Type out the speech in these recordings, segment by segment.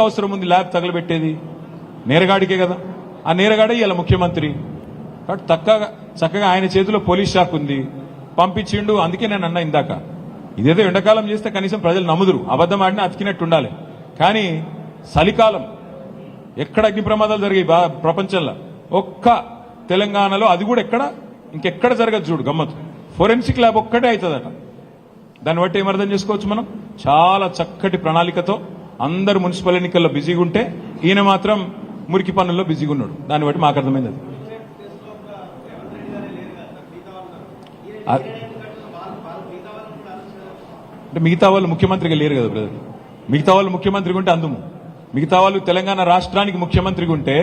అవసరం ఉంది ల్యాబ్ తగలబెట్టేది. నేరగాడికే కదా. ఆ నేరగాడే ఇలా ముఖ్యమంత్రి. కాబట్టి చక్కగా చక్కగా ఆయన చేతిలో పోలీస్ షాక్ ఉంది. పంపించిండు అందుకే నేను అన్నా ఇందాక. ఇదేదో ఎండాకాలం చేస్తే కనీసం ప్రజలు నమ్ముదురు. అబద్ధం ఆడినా అతికినట్టు ఉండాలి. కానీ చలికాలం ఎక్కడ అగ్ని ప్రమాదాలు జరిగాయి బా ప్రపంచంలో? ఒక్క తెలంగాణలో అది కూడా ఎక్కడ? ఇంకెక్కడ జరగదు చూడు గమ్మత్ ఫోరెన్సిక్ ల్యాబ్ ఒక్కటే అవుతుందట. దాన్ని బట్టి ఏమర్థం చేసుకోవచ్చు మనం? చాలా చక్కటి ప్రణాళికతో అందరు మున్సిపల్ ఎన్నికల్లో బిజీగా ఉంటే ఈయన మాత్రం మురికి పనుల్లో బిజీగా ఉన్నాడు. దాన్ని బట్టి మాకు అర్థమైంది అది. అంటే మిగతా వాళ్ళు ముఖ్యమంత్రిగా లేరు కదా బ్రదర్. మిగతా వాళ్ళు ముఖ్యమంత్రిగా ఉంటే అందుము. మిగతా వాళ్ళు తెలంగాణ రాష్ట్రానికి ముఖ్యమంత్రిగా ఉంటే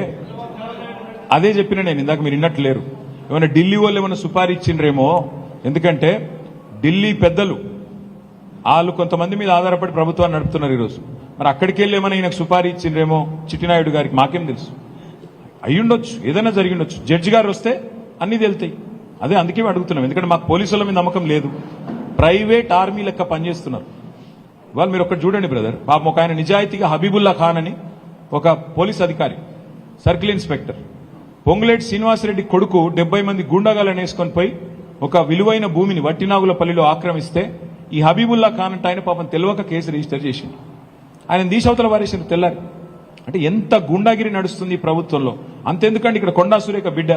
అదే చెప్పిన నేను ఇందాక మీరు విన్నట్టు లేరు. ఏమైనా ఢిల్లీ వాళ్ళు ఏమైనా సుపారీ ఇచ్చిండ్రేమో ఎందుకంటే ఢిల్లీ పెద్దలు వాళ్ళు కొంతమంది మీద ఆధారపడి ప్రభుత్వాన్ని నడుపుతున్నారు ఈరోజు. మరి అక్కడికి వెళ్ళేమని ఏమైనా ఈయనకు సుపారీ ఇచ్చిండ్రేమో చిట్టినాయుడు గారికి మాకేం తెలుసు. అయ్యుండొచ్చు ఏదైనా జరిగిండొచ్చు. జడ్జి గారు వస్తే అన్ని తెలుతాయి. అదే అందుకే అడుగుతున్నాం. ఎందుకంటే మాకు పోలీసుల మీద నమ్మకం లేదు. ప్రైవేట్ ఆర్మీ లెక్క పనిచేస్తున్నారు. వాళ్ళు మీరు ఒకటి చూడండి బ్రదర్. పాపం ఒక ఆయన నిజాయితీగా హబీబుల్లా ఖాన్ అని ఒక పోలీస్ అధికారి సర్కిల్ ఇన్స్పెక్టర్. పొంగులేటి శ్రీనివాసరెడ్డి కొడుకు డెబ్బై మంది గుండగాలను వేసుకొని పోయి ఒక విలువైన భూమిని వట్టినాగులపల్లిలో ఆక్రమిస్తే ఈ హబీబుల్లా ఖాన్ అంటే ఆయన పాపం తెలియక కేసు రిజిస్టర్ చేసింది ఆయన దీశవతల వారేసిన తెల్లారి. అంటే ఎంత గుండాగిరి నడుస్తుంది ఈ ప్రభుత్వంలో. అంతెందుకండి ఇక్కడ కొండా సురేఖ బిడ్డ.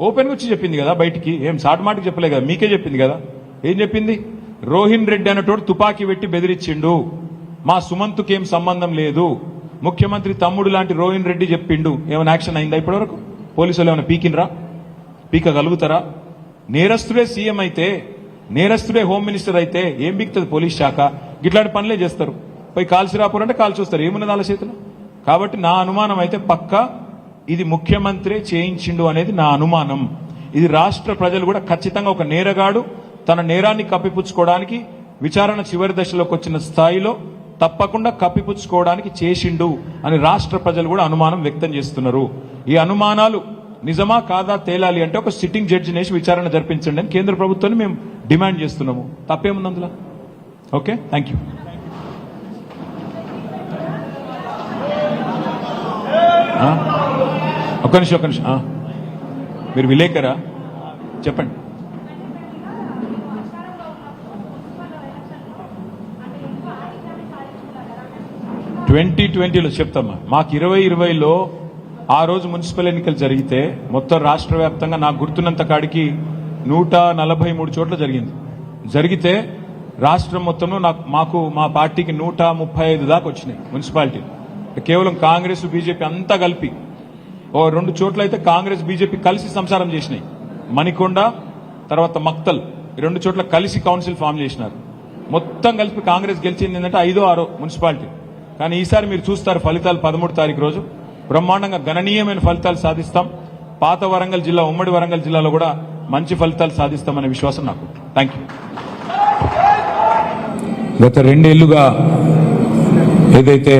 ఓపెన్ వచ్చి చెప్పింది కదా బయటికి. ఏం సాట్ మాటకి చెప్పలే కదా. మీకే చెప్పింది కదా. ఏం చెప్పింది? రోహిన్ రెడ్డి అన్నటోడు తుపాకీ పెట్టి బెదిరించిండు. మా సుమంత్కి ఏం సంబంధం లేదు. ముఖ్యమంత్రి తమ్ముడు లాంటి రోహిన్ రెడ్డి చెప్పిండు. ఏమైనా యాక్షన్ అయిందా ఇప్పటివరకు? పోలీసులు ఏమైనా పీకినరా పీకగలుగుతారా? నేరస్తుడే సీఎం అయితే నేరస్తుడే హోమ్ మినిస్టర్ అయితే ఏం బిక్తుంది పోలీస్ శాఖ? ఇట్లాంటి పనులే చేస్తారు. పోయి కాల్చి రాపోరంటే కాల్చి వస్తారు ఏమున్నది వాళ్ళ చేతిలో? కాబట్టి నా అనుమానం అయితే పక్క ఇది ముఖ్యమంత్రి చేయించిండు అనేది నా అనుమానం. ఇది రాష్ట్ర ప్రజలు కూడా ఖచ్చితంగా ఒక నేరగాడు తన నేరాన్ని కప్పిపుచ్చుకోవడానికి విచారణ చివరి దశలోకి వచ్చిన స్థాయిలో తప్పకుండా కప్పిపుచ్చుకోవడానికి చేసిండు అని రాష్ట్ర ప్రజలు కూడా అనుమానం వ్యక్తం చేస్తున్నారు. ఈ అనుమానాలు నిజమా కాదా తేలాలి అంటే ఒక సిట్టింగ్ జడ్జి నేసి విచారణ జరిపించండి అని కేంద్ర ప్రభుత్వాన్ని మేము డిమాండ్ చేస్తున్నాము. తప్పేముంది అందులో? ఓకే థ్యాంక్ యూ ఒక్క నిమిషం ఒక్క నిమిషం. మీరు విలేకరా? చెప్పండి. ట్వంటీ ట్వంటీలో చెప్తామా మాకు ఇరవై ఇరవైలో ఆ రోజు మున్సిపల్ ఎన్నికలు జరిగితే మొత్తం రాష్ట్ర వ్యాప్తంగా నాకు గుర్తున్నంత కాడికి నూట నలభై మూడు చోట్ల జరిగింది. జరిగితే రాష్ట్రం మొత్తంలో నాకు మాకు మా పార్టీకి నూట ముప్పై ఐదు దాకా వచ్చినాయి మున్సిపాలిటీ కేవలం కాంగ్రెస్ బీజేపీ అంతా కలిపి. ఓ రెండు చోట్ల అయితే కాంగ్రెస్ బీజేపీ కలిసి సంసారం చేసినాయి. మణికొండ తర్వాత మక్తల్ ఈ రెండు చోట్ల కలిసి కౌన్సిల్ ఫామ్ చేసినారు. మొత్తం కలిపి కాంగ్రెస్ గెలిచింది ఏంటంటే ఐదో ఆరో మున్సిపాలిటీ. కానీ ఈసారి మీరు చూస్తారు ఫలితాలు పదమూడు తారీఖు రోజు. బ్రహ్మాండంగా గణనీయమైన ఫలితాలు సాధిస్తాం. పాత వరంగల్ జిల్లా ఉమ్మడి వరంగల్ జిల్లాలో కూడా మంచి ఫలితాలు సాధిస్తామనే విశ్వాసం నాకు. థ్యాంక్ యూ గత రెండేళ్ళుగా ఏదైతే